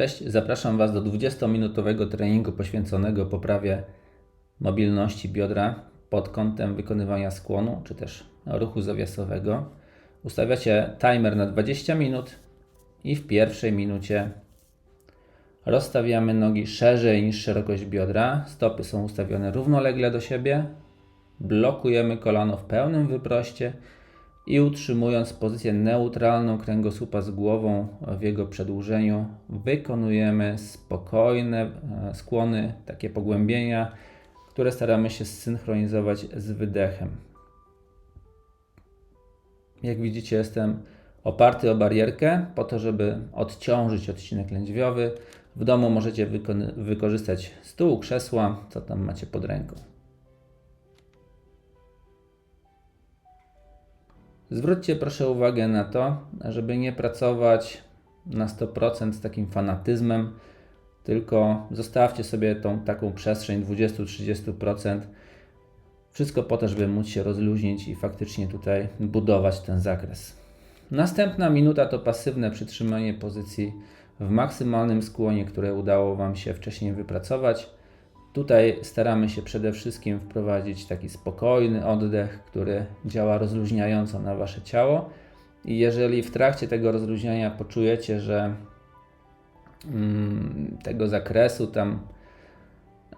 Cześć, zapraszam Was do 20-minutowego treningu poświęconego poprawie mobilności biodra pod kątem wykonywania skłonu czy też ruchu zawiasowego. Ustawiacie timer na 20 minut i w pierwszej minucie rozstawiamy nogi szerzej niż szerokość biodra. Stopy są ustawione równolegle do siebie. Blokujemy kolano w pełnym wyproście i utrzymując pozycję neutralną kręgosłupa z głową w jego przedłużeniu, wykonujemy spokojne e, skłony, takie pogłębienia, które staramy się zsynchronizować z wydechem. Jak widzicie, jestem oparty o barierkę po to, żeby odciążyć odcinek lędźwiowy. W domu możecie wykorzystać stół, krzesła, co tam macie pod ręką. Zwróćcie proszę uwagę na to, żeby nie pracować na 100% z takim fanatyzmem, tylko zostawcie sobie tą taką przestrzeń 20-30%. Wszystko po to, żeby móc się rozluźnić i faktycznie tutaj budować ten zakres. Następna minuta to pasywne przytrzymanie pozycji w maksymalnym skłonie, które udało Wam się wcześniej wypracować. Tutaj staramy się przede wszystkim wprowadzić taki spokojny oddech, który działa rozluźniająco na wasze ciało. I jeżeli w trakcie tego rozluźniania poczujecie, że mm, tego zakresu tam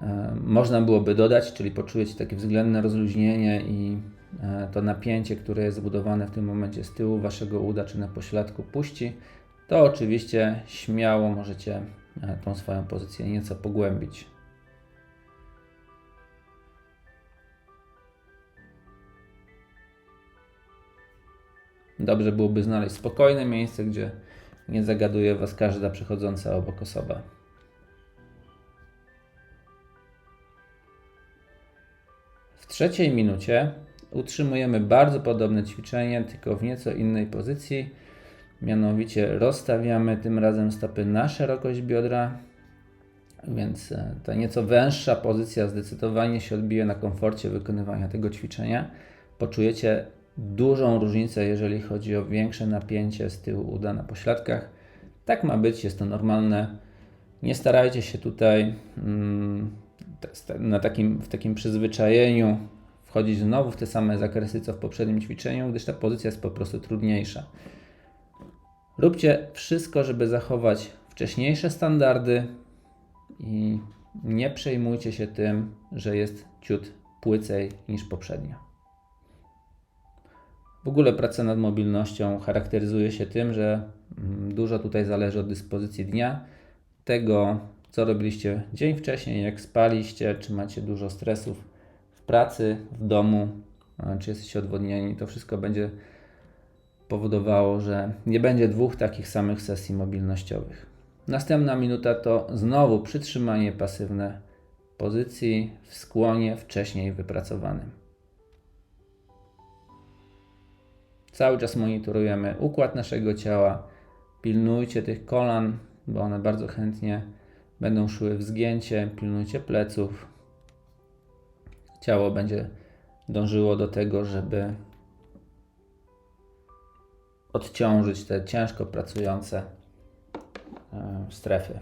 e, można byłoby dodać, czyli poczujecie takie względne rozluźnienie i e, to napięcie, które jest zbudowane w tym momencie z tyłu waszego uda czy na pośladku puści, to oczywiście śmiało możecie e, tą swoją pozycję nieco pogłębić. Dobrze byłoby znaleźć spokojne miejsce, gdzie nie zagaduje Was każda przechodząca obok osoba. W trzeciej minucie utrzymujemy bardzo podobne ćwiczenie, tylko w nieco innej pozycji. Mianowicie rozstawiamy tym razem stopy na szerokość biodra, więc e, ta nieco węższa pozycja zdecydowanie się odbije na komforcie wykonywania tego ćwiczenia. Poczujecie dużą różnicę, jeżeli chodzi o większe napięcie z tyłu uda na pośladkach. Tak ma być, jest to normalne. Nie starajcie się tutaj mm, na takim, w takim przyzwyczajeniu wchodzić znowu w te same zakresy co w poprzednim ćwiczeniu, gdyż ta pozycja jest po prostu trudniejsza. Róbcie wszystko, żeby zachować wcześniejsze standardy i nie przejmujcie się tym, że jest ciut płycej niż poprzednio. W ogóle praca nad mobilnością charakteryzuje się tym, że mm, dużo tutaj zależy od dyspozycji dnia, tego co robiliście dzień wcześniej, jak spaliście, czy macie dużo stresów w pracy, w domu, czy jesteście odwodnieni. To wszystko będzie powodowało, że nie będzie dwóch takich samych sesji mobilnościowych. Następna minuta to znowu przytrzymanie pasywne pozycji w skłonie wcześniej wypracowanym. Cały czas monitorujemy układ naszego ciała. Pilnujcie tych kolan, bo one bardzo chętnie będą szły w zgięcie. Pilnujcie pleców. Ciało będzie dążyło do tego, żeby odciążyć te ciężko pracujące e, strefy.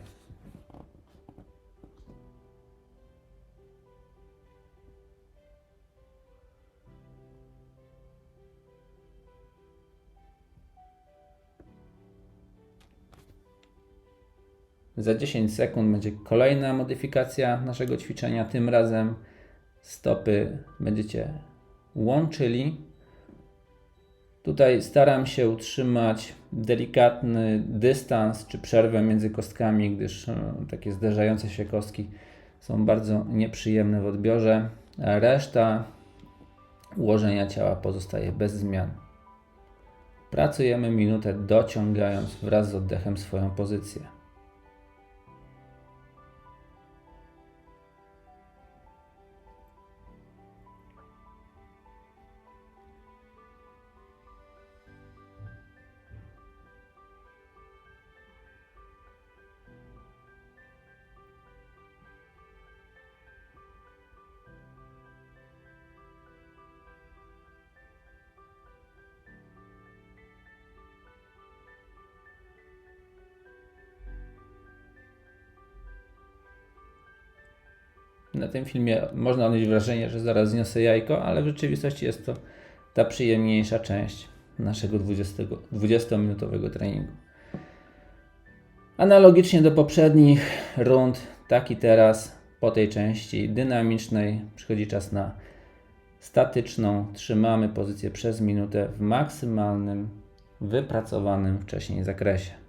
Za 10 sekund będzie kolejna modyfikacja naszego ćwiczenia. Tym razem stopy będziecie łączyli. Tutaj staram się utrzymać delikatny dystans czy przerwę między kostkami, gdyż e, takie zderzające się kostki są bardzo nieprzyjemne w odbiorze. Reszta ułożenia ciała pozostaje bez zmian. Pracujemy minutę dociągając wraz z oddechem swoją pozycję. Na tym filmie można odnieść wrażenie, że zaraz zniosę jajko, ale w rzeczywistości jest to ta przyjemniejsza część naszego 20, 20-minutowego treningu. Analogicznie do poprzednich rund, tak i teraz po tej części dynamicznej przychodzi czas na statyczną. Trzymamy pozycję przez minutę w maksymalnym, wypracowanym wcześniej zakresie.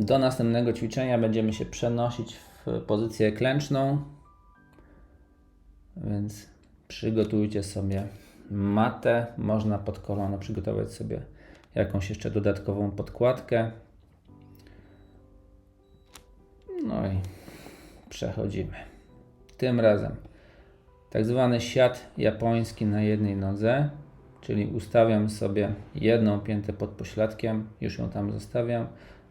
Do następnego ćwiczenia będziemy się przenosić w pozycję klęczną. Więc przygotujcie sobie matę. Można pod kolano przygotować sobie jakąś jeszcze dodatkową podkładkę. No i przechodzimy. Tym razem tak zwany siat japoński na jednej nodze, czyli ustawiam sobie jedną piętę pod pośladkiem, już ją tam zostawiam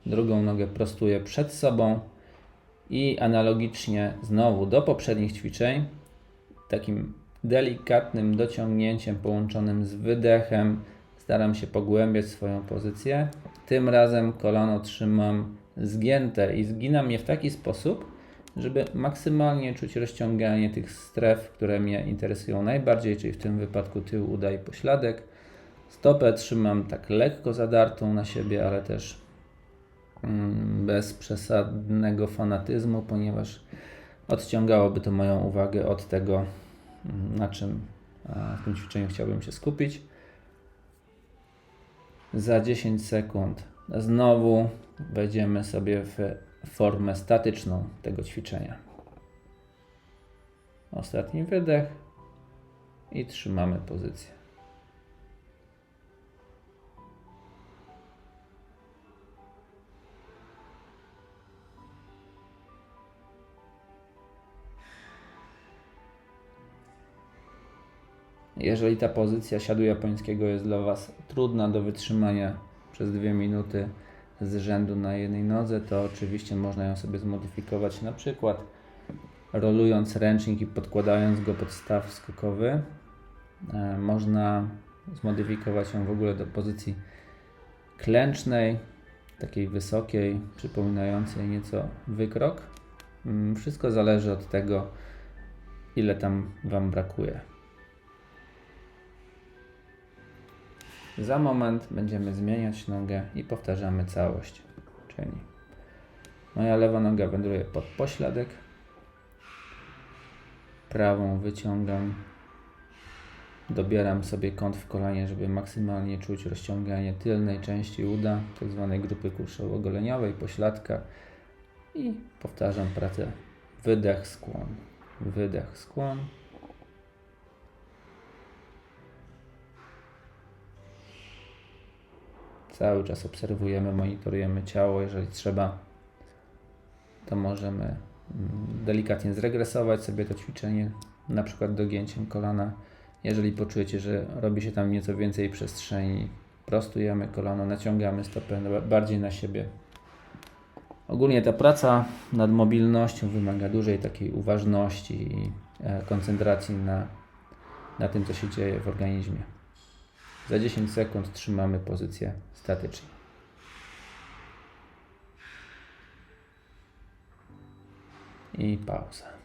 drugą nogę prostuję przed sobą i analogicznie znowu do poprzednich ćwiczeń, takim delikatnym dociągnięciem połączonym z wydechem staram się pogłębiać swoją pozycję. Tym razem kolano trzymam zgięte i zginam je w taki sposób, żeby maksymalnie czuć rozciąganie tych stref, które mnie interesują najbardziej, czyli w tym wypadku tył, uda i pośladek. Stopę trzymam tak lekko zadartą na siebie, ale też bez przesadnego fanatyzmu, ponieważ odciągałoby to moją uwagę od tego, mm, na czym w tym ćwiczeniu chciałbym się skupić. Za 10 sekund znowu wejdziemy sobie w formę statyczną tego ćwiczenia. Ostatni wydech i trzymamy pozycję. Jeżeli ta pozycja siadu japońskiego jest dla Was trudna do wytrzymania przez dwie minuty z rzędu na jednej nodze, to oczywiście można ją sobie zmodyfikować, na przykład rolując ręcznik i podkładając go pod staw skokowy. E, można zmodyfikować ją w ogóle do pozycji klęcznej, takiej wysokiej, przypominającej nieco wykrok. Mm, wszystko zależy od tego, ile tam Wam brakuje. Za moment będziemy zmieniać nogę i powtarzamy całość. Czyli moja lewa noga wędruje pod pośladek, prawą wyciągam, dobieram sobie kąt w kolanie, żeby maksymalnie czuć rozciąganie tylnej części uda, tzw. Tak grupy kuszowo-goleniowej, pośladka. I powtarzam pracę. Wydech, skłon, wydech, skłon, Cały czas obserwujemy, monitorujemy ciało. Jeżeli trzeba, to możemy mm, delikatnie zregresować sobie to ćwiczenie, na przykład dogięciem kolana. Jeżeli poczujecie, że robi się tam nieco więcej przestrzeni, prostujemy kolano, naciągamy stopę bardziej na siebie. Ogólnie ta praca nad mobilnością wymaga dużej takiej uważności i e, koncentracji na, na tym, co się dzieje w organizmie. Za 10 sekund trzymamy pozycję statycznie. I pauza.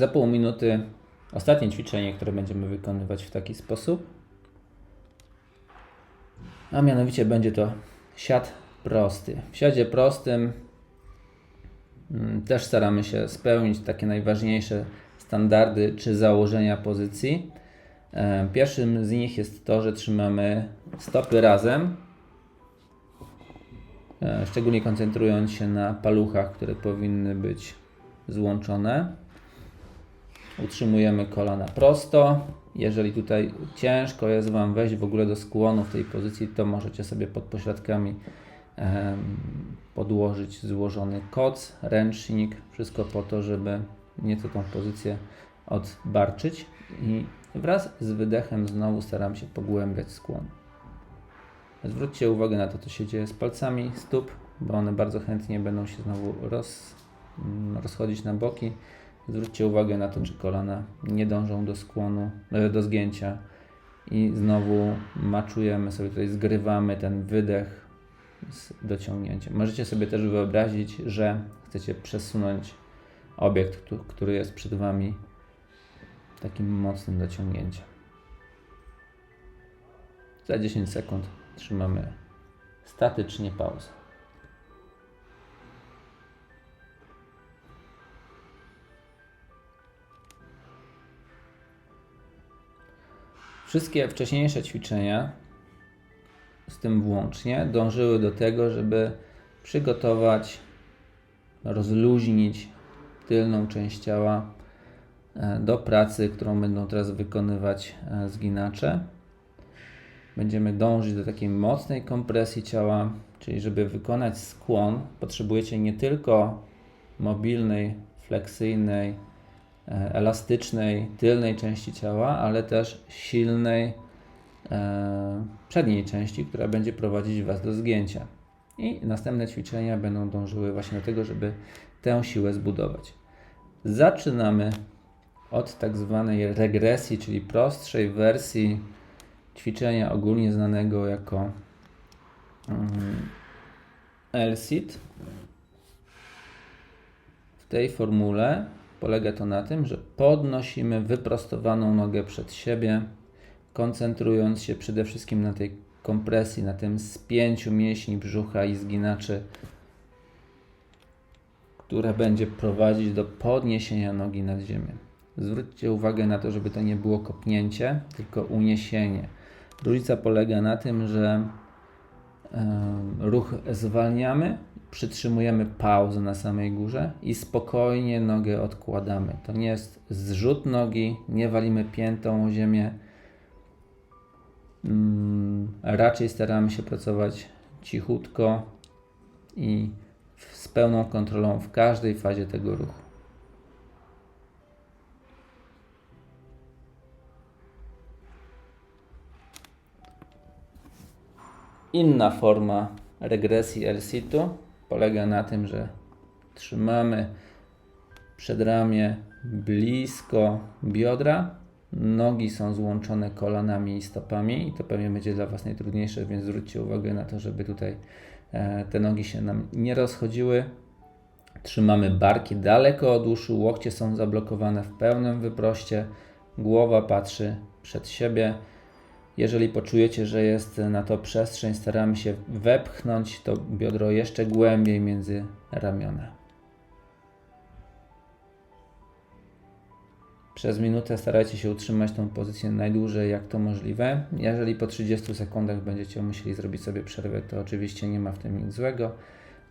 Za pół minuty ostatnie ćwiczenie, które będziemy wykonywać w taki sposób. A mianowicie będzie to siat prosty. W siadzie prostym mm, też staramy się spełnić takie najważniejsze standardy czy założenia pozycji. E, Pierwszym z nich jest to, że trzymamy stopy razem, e, szczególnie koncentrując się na paluchach, które powinny być złączone. Utrzymujemy kolana prosto. Jeżeli tutaj ciężko jest Wam wejść w ogóle do skłonu w tej pozycji, to możecie sobie pod pośladkami podłożyć złożony koc, ręcznik, wszystko po to, żeby nieco tą pozycję odbarczyć i wraz z wydechem znowu staram się pogłębiać skłon. Zwróćcie uwagę na to, co się dzieje z palcami stóp, bo one bardzo chętnie będą się znowu roz, mm, rozchodzić na boki. Zwróćcie uwagę na to, czy kolana nie dążą do skłonu, e, do zgięcia i znowu maczujemy sobie tutaj, zgrywamy ten wydech z dociągnięciem. Możecie sobie też wyobrazić, że chcecie przesunąć obiekt, któ- który jest przed Wami takim mocnym dociągnięciem. Za 10 sekund trzymamy statycznie pauzę. Wszystkie wcześniejsze ćwiczenia, z tym włącznie, dążyły do tego, żeby przygotować, rozluźnić tylną część ciała e, do pracy, którą będą teraz wykonywać e, zginacze. Będziemy dążyć do takiej mocnej kompresji ciała, czyli żeby wykonać skłon, potrzebujecie nie tylko mobilnej, fleksyjnej, elastycznej tylnej części ciała, ale też silnej e, przedniej części, która będzie prowadzić Was do zgięcia. I następne ćwiczenia będą dążyły właśnie do tego, żeby tę siłę zbudować. Zaczynamy od tak zwanej regresji, czyli prostszej wersji ćwiczenia ogólnie znanego jako mm, L-sit. W tej formule polega to na tym, że podnosimy wyprostowaną nogę przed siebie, koncentrując się przede wszystkim na tej kompresji, na tym spięciu mięśni brzucha i zginaczy, które będzie prowadzić do podniesienia nogi nad ziemię. Zwróćcie uwagę na to, żeby to nie było kopnięcie, tylko uniesienie. Różnica polega na tym, że ruch zwalniamy, przytrzymujemy pauzę na samej górze i spokojnie nogę odkładamy. To nie jest zrzut nogi, nie walimy piętą o ziemię. Mm, Raczej staramy się pracować cichutko i z pełną kontrolą w każdej fazie tego ruchu. Inna forma regresji L-situ polega na tym, że trzymamy przedramię blisko biodra, nogi są złączone kolanami i stopami i to pewnie będzie dla Was najtrudniejsze, więc zwróćcie uwagę na to, żeby tutaj e, te nogi się nam nie rozchodziły. Trzymamy barki daleko od uszu, łokcie są zablokowane w pełnym wyproście, głowa patrzy przed siebie. Jeżeli poczujecie, że jest na to przestrzeń, staramy się wepchnąć to biodro jeszcze głębiej między ramiona. Przez minutę starajcie się utrzymać tą pozycję najdłużej jak to możliwe. Jeżeli po 30 sekundach będziecie musieli zrobić sobie przerwę, to oczywiście nie ma w tym nic złego.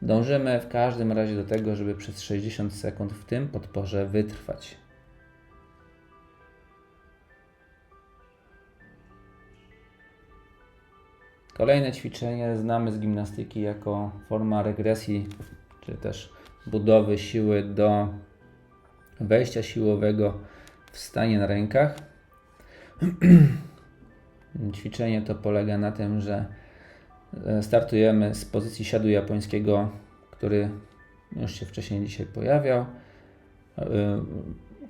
Dążymy w każdym razie do tego, żeby przez 60 sekund w tym podporze wytrwać. Kolejne ćwiczenie znamy z gimnastyki jako forma regresji, czy też budowy siły do wejścia siłowego w stanie na rękach. Ćwiczenie to polega na tym, że e, startujemy z pozycji siadu japońskiego, który już się wcześniej dzisiaj pojawiał. E,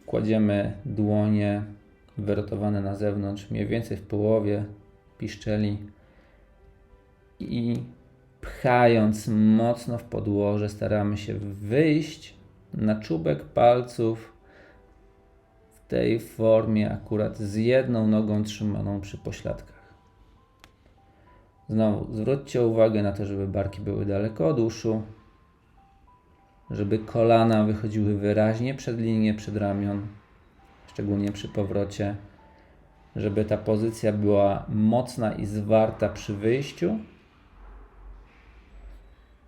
Kładziemy dłonie wyrotowane na zewnątrz, mniej więcej w połowie piszczeli i pchając mocno w podłoże, staramy się wyjść na czubek palców w tej formie, akurat z jedną nogą trzymaną przy pośladkach. Znowu zwróćcie uwagę na to, żeby barki były daleko od uszu, żeby kolana wychodziły wyraźnie przed linię przedramion, szczególnie przy powrocie. żeby ta pozycja była mocna i zwarta przy wyjściu.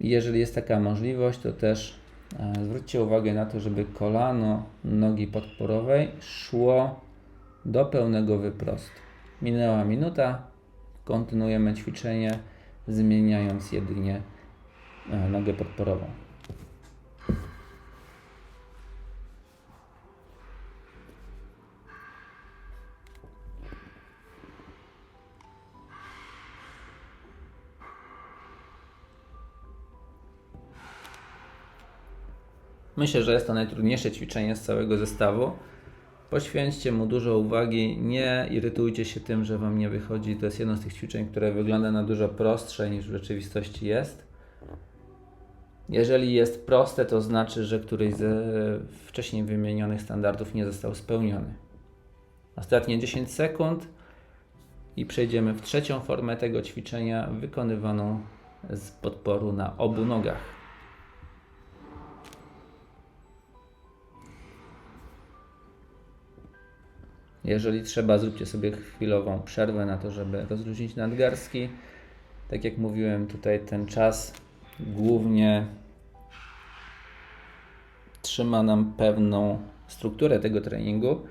Jeżeli jest taka możliwość, to też e, zwróćcie uwagę na to, żeby kolano nogi podporowej szło do pełnego wyprostu. Minęła minuta, kontynuujemy ćwiczenie, zmieniając jedynie e, nogę podporową. Myślę, że jest to najtrudniejsze ćwiczenie z całego zestawu. Poświęćcie mu dużo uwagi, nie irytujcie się tym, że Wam nie wychodzi. To jest jedno z tych ćwiczeń, które wygląda na dużo prostsze niż w rzeczywistości jest. Jeżeli jest proste, to znaczy, że któryś ze wcześniej wymienionych standardów nie został spełniony. Ostatnie 10 sekund i przejdziemy w trzecią formę tego ćwiczenia, wykonywaną z podporu na obu nogach. Jeżeli trzeba, zróbcie sobie chwilową przerwę na to, żeby rozluźnić nadgarstki. Tak jak mówiłem, tutaj ten czas głównie trzyma nam pewną strukturę tego treningu.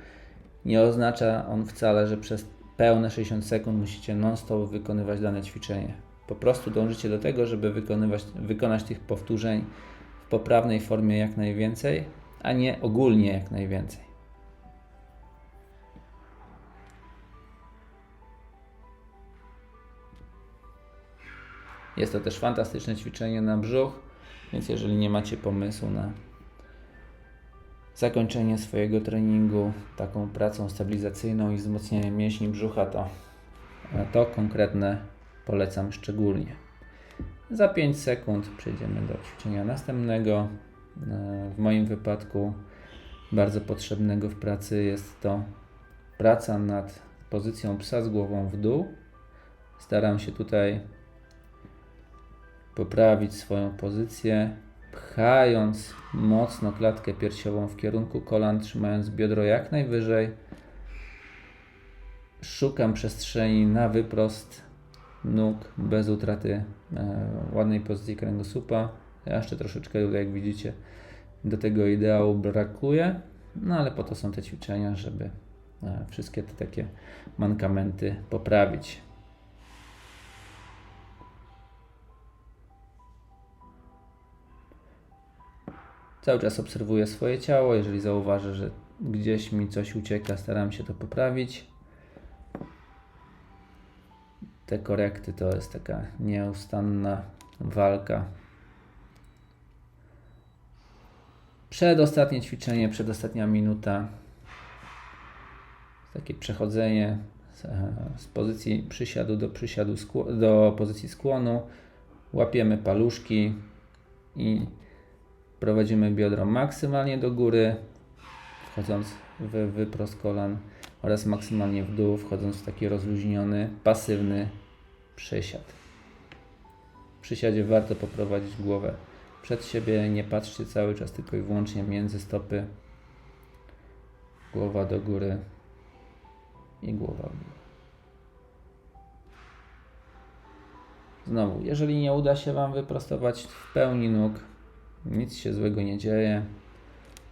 Nie oznacza on wcale, że przez pełne 60 sekund musicie non-stop wykonywać dane ćwiczenie. Po prostu dążycie do tego, żeby wykonywać, wykonać tych powtórzeń w poprawnej formie jak najwięcej, a nie ogólnie jak najwięcej. Jest to też fantastyczne ćwiczenie na brzuch, więc jeżeli nie macie pomysłu na zakończenie swojego treningu taką pracą stabilizacyjną i wzmocnieniem mięśni brzucha, to to konkretne polecam szczególnie. Za 5 sekund przejdziemy do ćwiczenia następnego. W moim wypadku bardzo potrzebnego w pracy jest to praca nad pozycją psa z głową w dół. Staram się tutaj poprawić swoją pozycję, pchając mocno klatkę piersiową w kierunku kolan, trzymając biodro jak najwyżej. Szukam przestrzeni na wyprost nóg bez utraty e, ładnej pozycji kręgosłupa. Ja jeszcze troszeczkę, jak widzicie, do tego ideału brakuje, no ale po to są te ćwiczenia, żeby e, wszystkie te takie mankamenty poprawić. Cały czas obserwuję swoje ciało. Jeżeli zauważę, że gdzieś mi coś ucieka, staram się to poprawić. Te korekty to jest taka nieustanna walka. Przedostatnie ćwiczenie, przedostatnia minuta. Takie przechodzenie z, z pozycji przysiadu do przysiadu do pozycji skłonu. Łapiemy paluszki i Prowadzimy biodro maksymalnie do góry, wchodząc w wyprost kolan oraz maksymalnie w dół, wchodząc w taki rozluźniony, pasywny przysiad. W przysiadzie warto poprowadzić głowę przed siebie, nie patrzcie cały czas tylko i wyłącznie między stopy. Głowa do góry i głowa w dół. Znowu, jeżeli nie uda się Wam wyprostować w pełni nóg, nic się złego nie dzieje.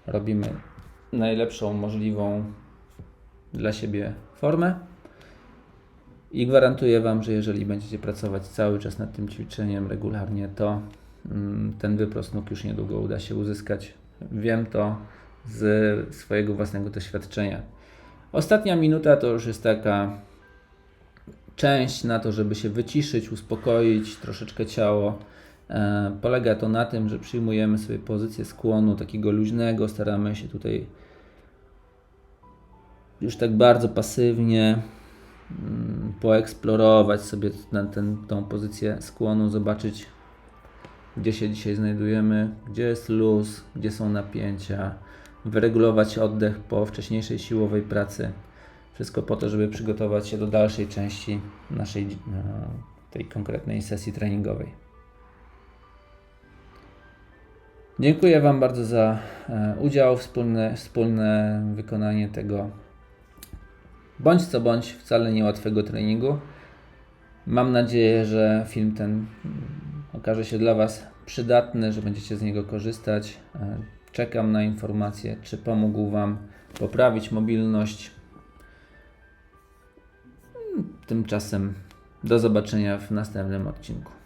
Robimy najlepszą możliwą dla siebie formę. I gwarantuję Wam, że jeżeli będziecie pracować cały czas nad tym ćwiczeniem regularnie, to mm, ten wyprost nóg już niedługo uda się uzyskać. Wiem to z swojego własnego doświadczenia. Ostatnia minuta to już jest taka część na to, żeby się wyciszyć, uspokoić troszeczkę ciało polega to na tym, że przyjmujemy sobie pozycję skłonu takiego luźnego, staramy się tutaj już tak bardzo pasywnie mm, poeksplorować sobie na ten, tą pozycję skłonu, zobaczyć gdzie się dzisiaj znajdujemy, gdzie jest luz, gdzie są napięcia, wyregulować oddech po wcześniejszej siłowej pracy. Wszystko po to, żeby przygotować się do dalszej części naszej e, tej konkretnej sesji treningowej. Dziękuję Wam bardzo za e, udział, wspólne, wspólne wykonanie tego bądź co bądź wcale niełatwego treningu. Mam nadzieję, że film ten mm, okaże się dla Was przydatny, że będziecie z niego korzystać. E, Czekam na informacje, czy pomógł Wam poprawić mobilność. Mm, Tymczasem do zobaczenia w następnym odcinku.